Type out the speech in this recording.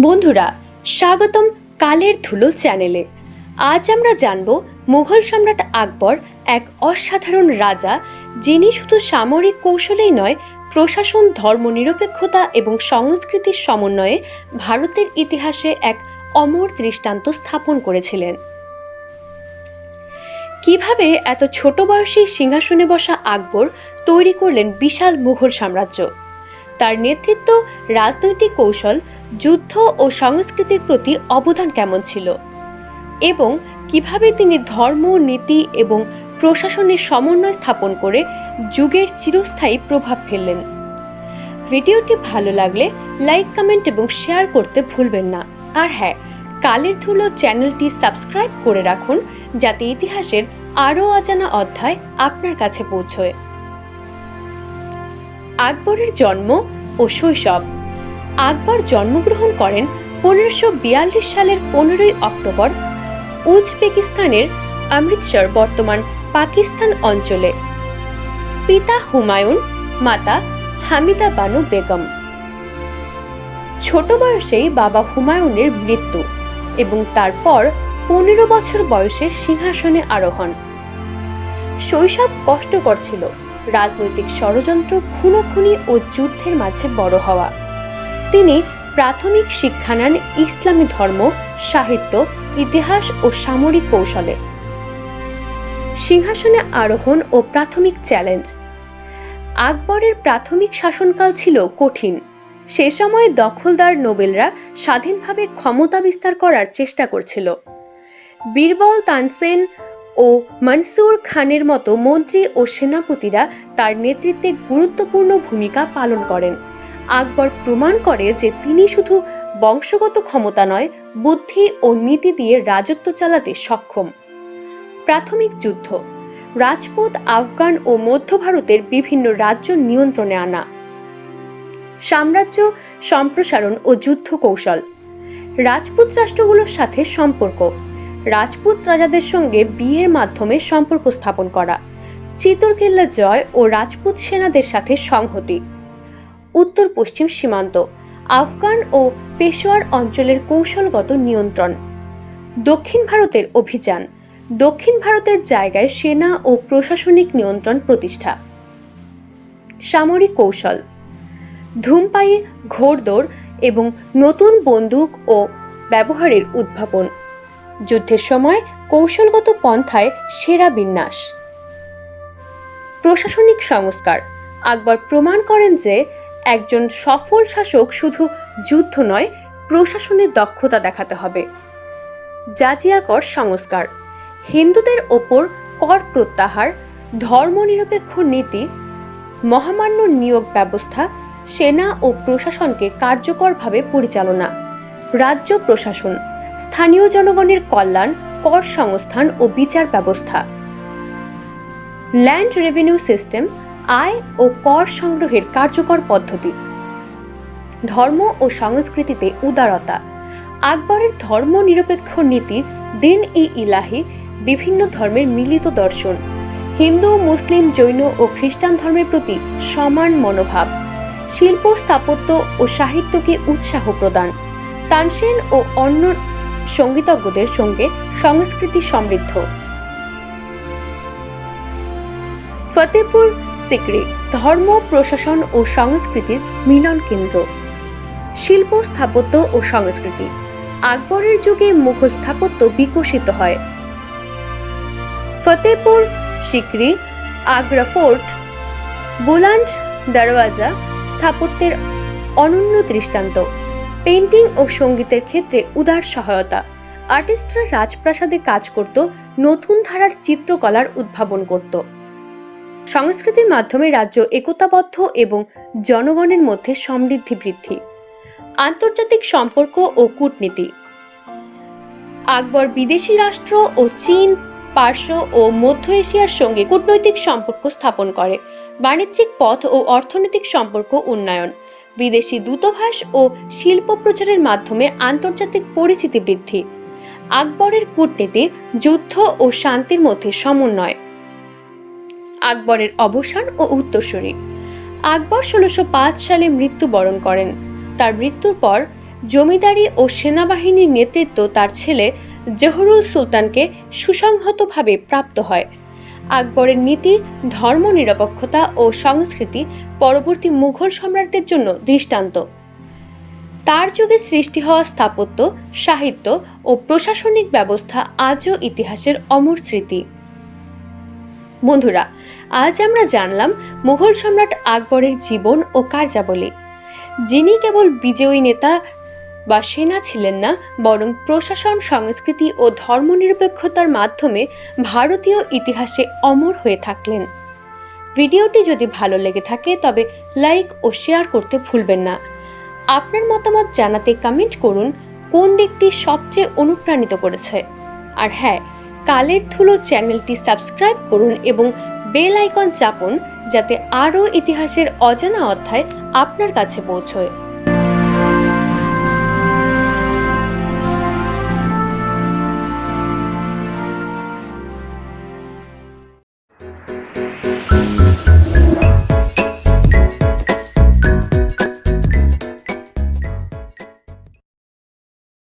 বন্ধুরা, স্বাগতম কালের ধুলো চ্যানেলে। আজ আমরা জানব মুঘল সম্রাট আকবর এক অসাধারণ রাজা যিনি শুধু সামরিক কৌশলেই নয় প্রশাসন, ধর্মনিরপেক্ষতা এবং সংস্কৃতির সমন্বয়ে ভারতের ইতিহাসে এক অমর দৃষ্টান্ত স্থাপন করেছিলেন। কীভাবে এত ছোট বয়সেই সিংহাসনে বসা আকবর তৈরি করলেন বিশাল মুঘল সাম্রাজ্য? তার নেতৃত্ব, রাজনৈতিক কৌশল, যুদ্ধ ও সংস্কৃতির প্রতি অবদান কেমন ছিল? এবং কীভাবে তিনি ধর্ম, নীতি এবং প্রশাসনের সমন্বয় স্থাপন করে যুগের চিরস্থায়ী প্রভাব ফেললেন? ভিডিওটি ভালো লাগলে লাইক, কমেন্ট এবং শেয়ার করতে ভুলবেন না। আর হ্যাঁ কালের ধুলো চ্যানেলটি সাবস্ক্রাইব করে রাখুন যাতে ইতিহাসের আরও অজানা অধ্যায় আপনার কাছে পৌঁছয়। আকবরের জন্ম ও শৈশব। আকবর জন্মগ্রহণ করেন পনেরোশো বিয়াল্লিশ সালের পনেরোই অক্টোবর উজবেকিস্তানের অমৃতসর বর্তমান পাকিস্তান অঞ্চলে। পিতা হুমায়ুন, মাতা হামিদা বানু বেগম। ছোট বয়সেই বাবা হুমায়ুনের মৃত্যু এবং তারপর পনেরো বছর বয়সে সিংহাসনে আরোহণ। শৈশব কষ্টকর ছিল, রাজনৈতিক ষড়যন্ত্র খুনোখুনি ও যুদ্ধের মাঝে বড় হওয়া। তিনি প্রাথমিক শিক্ষা নেন ইসলামী ধর্ম, সাহিত্য, ইতিহাস ও সামরিক কৌশলে। সিংহাসনে আরোহণ ও প্রাথমিক চ্যালেঞ্জ আকবরের প্রাথমিক শাসনকাল ছিল কঠিন। সে সময় দখলদার নোবেলরা স্বাধীনভাবে ক্ষমতা বিস্তার করার চেষ্টা করছিল। বীরবল তানসেন ও মনসুর খানের মতো মন্ত্রী ও সেনাপতিরা তার নেতৃত্বে গুরুত্বপূর্ণ ভূমিকা পালন করেন। আকবর প্রমাণ করে যে তিনি শুধু বংশগত ক্ষমতা নয়, বুদ্ধি ও নীতি দিয়ে রাজত্ব চালাতে সক্ষম। প্রাথমিক যুদ্ধ রাজপুত, আফগান ও মধ্য ভারতের বিভিন্ন রাজ্য নিয়ন্ত্রণে আনা। সাম্রাজ্য, সম্প্রসারণ ও যুদ্ধ কৌশল রাজপুত রাষ্ট্রগুলোর সাথে সম্পর্ক। রাজপুত রাজাদের সঙ্গে বিয়ের মাধ্যমে সম্পর্ক স্থাপন করা। চিতরকেল্লা জয় ও রাজপুত সেনাদের সাথে সংহতি। উত্তর পশ্চিম সীমান্ত, আফগান ও পেশোয়ার অঞ্চলের কৌশলগত নিয়ন্ত্রণ। দক্ষিণ ভারতের অভিযান। দক্ষিণ ভারতের জায়গায় সেনা ও প্রশাসনিক নিয়ন্ত্রণ প্রতিষ্ঠা। সামরিক কৌশল। ধূমপায়ী, ঘোড়দৌড় এবং নতুন বন্দুক ও ব্যবহারের উদ্ভাবন। যুদ্ধের সময় কৌশলগত পন্থায় সেরা বিন্যাস। প্রশাসনিক সংস্কার। আকবর প্রমাণ করেন যে একজন সফল শাসক শুধু যুদ্ধ নয়, প্রশাসনের দক্ষতা দেখাতে হবে। জাজিয়াকর সংস্কার। হিন্দুদের ওপর কর প্রত্যাহার, ধর্মনিরপেক্ষ নীতি, মহামান্য নিয়োগ ব্যবস্থা, সেনা ও প্রশাসনকে কার্যকরভাবে পরিচালনা, রাজ্য প্রশাসন, স্থানীয় জনগণের কল্যাণ, কর সংস্থান ও বিচার ব্যবস্থা। ল্যান্ড রেভিনিউ সিস্টেম, আয় ও কর সংগ্রহের কার্যকর পদ্ধতি। ধর্ম ও সংস্কৃতিতে উদারতা। আকবরের ধর্মনিরপেক্ষ নীতি দিন ই ইলাহি বিভিন্ন ধর্মের মিলিত দর্শন। হিন্দু, মুসলিম, জৈন ও খ্রিস্টান ধর্মের প্রতি সমান মনোভাব। শিল্প, স্থাপত্য ও সাহিত্যকে উৎসাহ প্রদান। তানসেন ও অন্য সঙ্গীতজ্ঞদের সঙ্গে সংস্কৃতি সমৃদ্ধ। ফতেপুর সিকরি ধর্ম, প্রশাসন ও সংস্কৃতির মিলন কেন্দ্র। শিল্প, স্থাপত্য ও সংস্কৃতি। আকবরের যুগে মুঘল স্থাপত্য বিকশিত হয়। ফতেপুর সিকরি আগ্রা ফোর্ট, বুলান্ড দরওয়াজা স্থাপত্যের অনন্য দৃষ্টান্ত। পেন্টিং ও সঙ্গীতের ক্ষেত্রে উদার সহায়তা। আর্টিস্টরা রাজপ্রাসাদে কাজ করত, নতুন ধারার চিত্রকলার উদ্ভাবন করত। সংস্কৃতির মাধ্যমে রাজ্য একতাবদ্ধ এবং জনগণের মধ্যে সমৃদ্ধি বৃদ্ধি। আন্তর্জাতিক সম্পর্ক ও কূটনীতি। আকবর বিদেশি রাষ্ট্র ও চীন পার্শ্ব ও মধ্য এশিয়ার সঙ্গে কূটনৈতিক সম্পর্ক স্থাপন করে, বাণিজ্যিক পথ ও অর্থনৈতিক সম্পর্ক উন্নয়ন, বিদেশি দূতাভাস ও শিল্প প্রচারের মাধ্যমে আন্তর্জাতিক পরিচিতি বৃদ্ধি, আকবরের কূটনীতি, যুদ্ধ ও শান্তির মধ্যে সমন্বয়। আকবরের অবসান ও উত্তরসূরি। আকবর ষোলোশো সালে মৃত্যুবরণ করেন। তার মৃত্যুর পর জমিদারি ও সেনাবাহিনীর নেতৃত্ব তার ছেলে জহুরুল সুলতানকে সুসংহতভাবে প্রাপ্ত হয়। আকবরের নীতি ধর্মনিরপেক্ষতা ও সংস্কৃতি পরবর্তী মুঘল সম্রাটদের জন্য দৃষ্টান্ত। তার যুগে সৃষ্টি হওয়া স্থাপত্য, সাহিত্য ও প্রশাসনিক ব্যবস্থা আজও ইতিহাসের অমর স্মৃতি। বন্ধুরা, আজ আমরা জানলাম মুঘল সম্রাট আকবরের জীবন ও কার্যাবলী। যিনি কেবল বিজয়ী নেতা বা সেনা ছিলেন না, বরং প্রশাসন, সংস্কৃতি ও ধর্মনিরপেক্ষতার মাধ্যমে ভারতীয় ইতিহাসে অমর হয়ে থাকলেন। ভিডিওটি যদি ভালো লেগে থাকে, তবে লাইক ও শেয়ার করতে ভুলবেন না। আপনার মতামত জানাতে কমেন্ট করুন, কোন দিকটি সবচেয়ে অনুপ্রাণিত করেছে। আর হ্যাঁ কালের ধুলো চ্যানেলটি সাবস্ক্রাইব করুন এবং বেল আইকন চাপুন, যাতে আরও ইতিহাসের অজানা অধ্যায় আপনার কাছে পৌঁছয়।